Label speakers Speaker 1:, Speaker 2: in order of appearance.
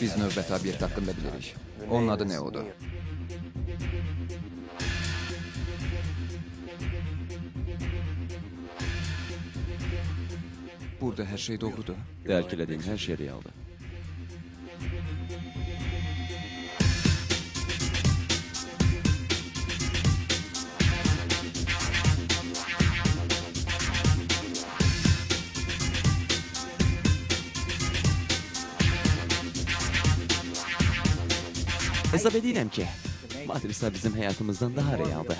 Speaker 1: Əlbəttə, obyekt haqqında bilirik. Onun adı nə odur? Burada hər şey doğrudur.
Speaker 2: Dərk elədiyin hər şey realdır. Hesab edirəm ki, Matrixlər bizim həyatımızdan daha realdır.